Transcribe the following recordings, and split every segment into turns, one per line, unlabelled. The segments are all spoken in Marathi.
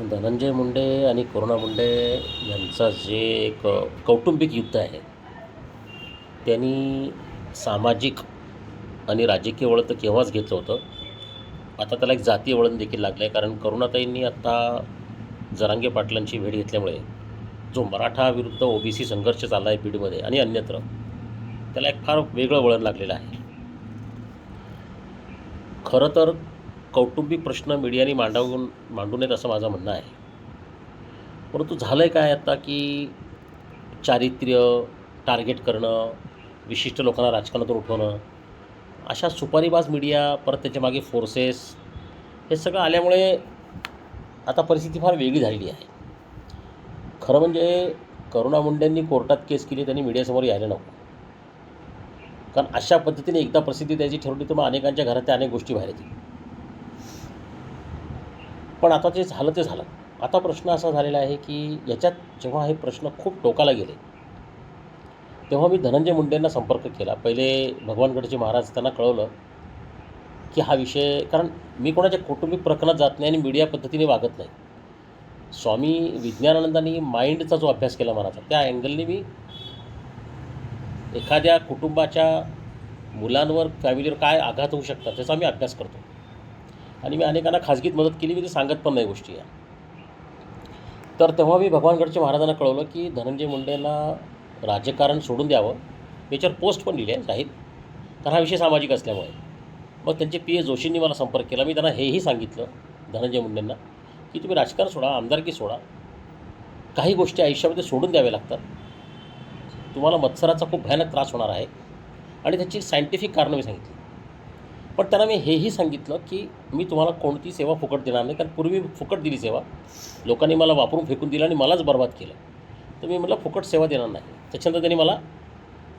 धनंजय मुंडे आणि करुणा मुंडे यांचा जे एक कौटुंबिक युद्ध आहे त्यांनी सामाजिक आणि राजकीय वळण तर केव्हाच घेतलं होतं. आता त्याला एक जातीय वळण देखील लागलं आहे कारण करुणाताईंनी आत्ता जरांगे पाटलांची भेट घेतल्यामुळे जो मराठा विरुद्ध ओबीसी संघर्ष चालला आहे बीडमध्ये आणि अन्यत्र त्याला एक फार वेगळं वळण लागलेलं आहे. खरं तर कौटुंबिक प्रश्न मीडियाने मांडावून मांडू नयेत असं माझं म्हणणं आहे. परंतु झालं आहे काय आता की चारित्र्य टार्गेट करणं विशिष्ट लोकांना राजकारणातून उठवणं अशा सुपारीबाज मीडिया परत त्याच्यामागे फोर्सेस हे सगळं आल्यामुळे आता परिस्थिती फार वेगळी झालेली आहे. खरं म्हणजे करुणा मुंडेंनी कोर्टात केस केली त्यांनी मीडियासमोर यायला नको. कारण अशा पद्धतीने एकदा प्रसिद्धी द्यायची ठरवली तर मग अनेकांच्या घरात त्या अनेक गोष्टी बाहेर येतील. पण आता जे झालं ते झालं. आता प्रश्न असा झालेला आहे की याच्यात जेव्हा हे प्रश्न खूप टोकाला गेले तेव्हा मी धनंजय मुंडेंना संपर्क केला. पहिले भगवानगडचे महाराज त्यांना कळवलं की हा विषय कारण मी कोणाच्या कौटुंबिक प्रकरणात जात नाही आणि मीडिया पद्धतीने वागत नाही. स्वामी विज्ञानानंदांनी माइंडचा जो अभ्यास केला मनाचा त्या अँगलने मी एखाद्या कुटुंबाच्या मुलांवर फॅमिलीवर काय आघात होऊ शकतात त्याचा मी अभ्यास करतो. आणि मी अनेकांना खाजगीत मदत केली मी ते सांगत पण नाही गोष्टी या. तर तेव्हा मी भगवानगडच्या महाराजांना कळवलं की धनंजय मुंडेंना राजकारण सोडून द्यावं. याच्यावर पोस्ट पण लिहिली आहे जाहीर. कारण हा विषय सामाजिक असल्यामुळे. मग त्यांचे पी ए जोशींनी मला संपर्क केला. मी त्यांना हेही सांगितलं धनंजय मुंडेंना की तुम्ही राजकारण सोडा आमदारकी सोडा. काही गोष्टी आयुष्यामध्ये सोडून द्याव्या लागतात. तुम्हाला मत्सराचा खूप भयानक त्रास होणार आहे. आणि त्याची सायंटिफिक कारणं मी सांगितली. पण त्यांना मी हेही सांगितलं की मी तुम्हाला कोणती सेवा फुकट देणार नाही कारण पूर्वी फुकट दिली सेवा. लोकांनी मला वापरून फेकून दिलं आणि मलाच बर्बाद केलं. तर मी म्हटलं फुकट सेवा देणार नाही. त्याच्यानंतर त्यांनी मला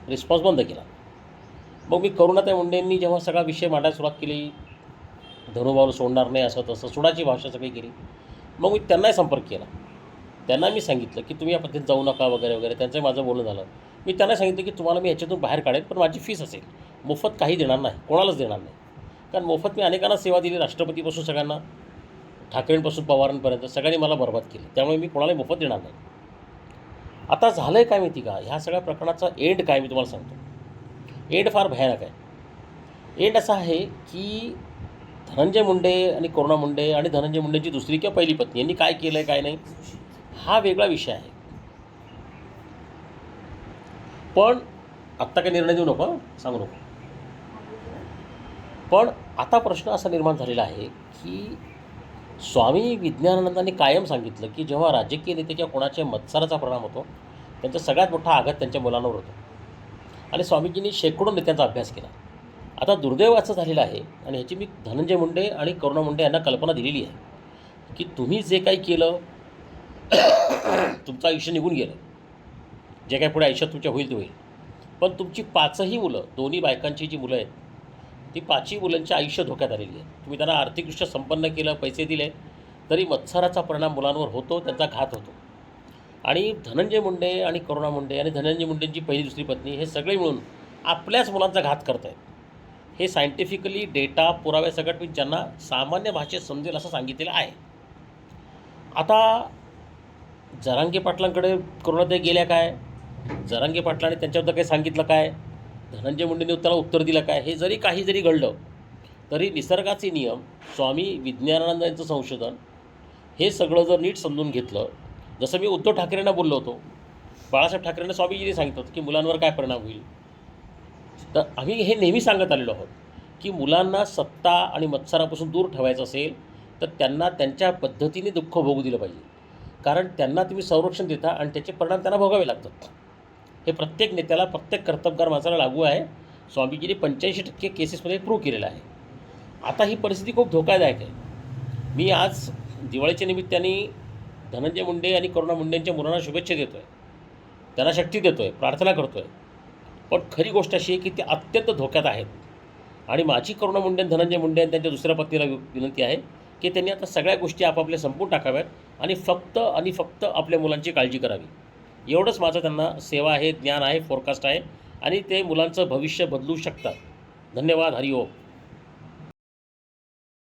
रिस्पॉन्स बंद केला. मग मी करुणाताई मुंडेंनी जेव्हा सगळा विषय मांडायला सुरुवात केली धनुभाव सोडणार नाही असं तसं सोडाची भाषा सगळी केली. मग मी त्यांनाही संपर्क केला. त्यांना मी सांगितलं की तुम्ही या पद्धतीत जाऊ नका वगैरे वगैरे. त्यांचं माझं बोलणं झालं. मी त्यांना सांगितलं की तुम्हाला मी याच्यातून बाहेर काढेल पण माझी फीस असेल. मोफत काही देणार नाही. कोणालाच देणार नाही. कारण मोफत मी अनेकांना सेवा दिली राष्ट्रपतीपासून सगळ्यांना ठाकरेंपासून पवारांपर्यंत सगळ्यांनी मला बर्बाद केली. त्यामुळे मी कोणालाही मोफत देणार नाही. आता झालं आहे काय माहिती का? ह्या सगळ्या प्रकरणाचा एंड काय मी तुम्हाला सांगतो. एंड फार भयानक आहे. एंड असा आहे की धनंजय मुंडे आणि करुणा मुंडे आणि धनंजय मुंडेची दुसरी किंवा पहिली पत्नी यांनी काय केलं आहे काय नाही हा वेगळा विषय आहे. पण आत्ता काही निर्णय देऊ नको सांगू नको. पण आता प्रश्न असा निर्माण झालेला आहे की स्वामी विज्ञानानंदांनी कायम सांगितलं की जेव्हा राजकीय नेते किंवा कोणाच्या मत्सराचा परिणाम होतो त्यांचा सगळ्यात मोठा आघात त्यांच्या मुलांवर होतो. आणि स्वामीजींनी शेकडो नेत्यांचा अभ्यास केला. आता दुर्दैव असं झालेलं आहे आणि ह्याची मी धनंजय मुंडे आणि करुणा मुंडे यांना कल्पना दिलेली आहे की तुम्ही जे काही केलं तुमचं आयुष्य निघून गेलं. जे काही पुढे आयुष्यात तुमच्या होईल ते होईल. पण तुमची पाचही मुलं दोन्ही बायकांची जी मुलं आहेत ती पाचही मुलांचे आयुष्य धोक्यात आलेली आहे. तुम्ही त्यांना आर्थिकदृष्ट्या संपन्न केलं पैसे दिले तरी मत्सराचा परिणाम मुलांवर होतो त्यांचा घात होतो. आणि धनंजय मुंडे आणि करुणा मुंडे आणि धनंजय मुंडेंची पहिली दुसरी पत्नी हे सगळे मिळून आपल्याच मुलांचा घात करत आहेत हे सायंटिफिकली डेटा पुराव्यासकट मी ज्यांना सामान्य भाषेत समजेल असं सांगितलेलं आहे. आता जरांगे पाटलांकडे करुणाताई गेल्या काय? जरांगे पाटलांनी त्यांच्याबद्दल काही सांगितलं काय? धनंजय मुंडेंनी त्याला उत्तर दिलं काय? हे जरी काही जरी घडलं तरी निसर्गाचे नियम स्वामी विज्ञानानंद यांचं संशोधन हे सगळं जर नीट समजून घेतलं जसं मी उद्धव ठाकरेंना बोललो होतो बाळासाहेब ठाकरेंना स्वामीजींनी सांगितलं की मुलांवर काय परिणाम होईल? तर आम्ही हे नेहमी सांगत आलेलो आहोत की मुलांना सत्ता आणि मत्सरापासून दूर ठेवायचं असेल तर त्यांना त्यांच्या पद्धतीने दुःख भोगू दिलं पाहिजे. कारण त्यांना तुम्ही संरक्षण देता आणि त्याचे परिणाम त्यांना भोगावे लागतात. हे प्रत्येक नेत्याला प्रत्येक कर्तबगार माणसाला लागू आहे. स्वामीजीने पंच्याऐंशी टक्के केसेसमध्ये प्रूव्ह केलेलं आहे. आता ही परिस्थिती खूप धोकादायक आहे. मी आज दिवाळीच्या निमित्ताने धनंजय मुंडे आणि करुणा मुंडेंच्या मुलांना शुभेच्छा देतो आहे त्यांना शक्ती देतो आहे प्रार्थना करतो आहे पण खरी गोष्ट अशी आहे की ते अत्यंत धोक्यात आहेत. आणि माझी करुणा मुंडे आणि धनंजय मुंडे आणि त्यांच्या दुसऱ्या पत्नीला वि- विनंती आहे की त्यांनी आता सगळ्या गोष्टी आपापल्या संपून टाकाव्यात आणि फक्त आणि फक्त आपल्या मुलांची काळजी करावी. एवढंच माझं त्यांना सेवा आहे ज्ञान आहे फोरकास्ट आहे. आणि ते मुलांचं भविष्य बदलू शकतात. धन्यवाद हरिओम.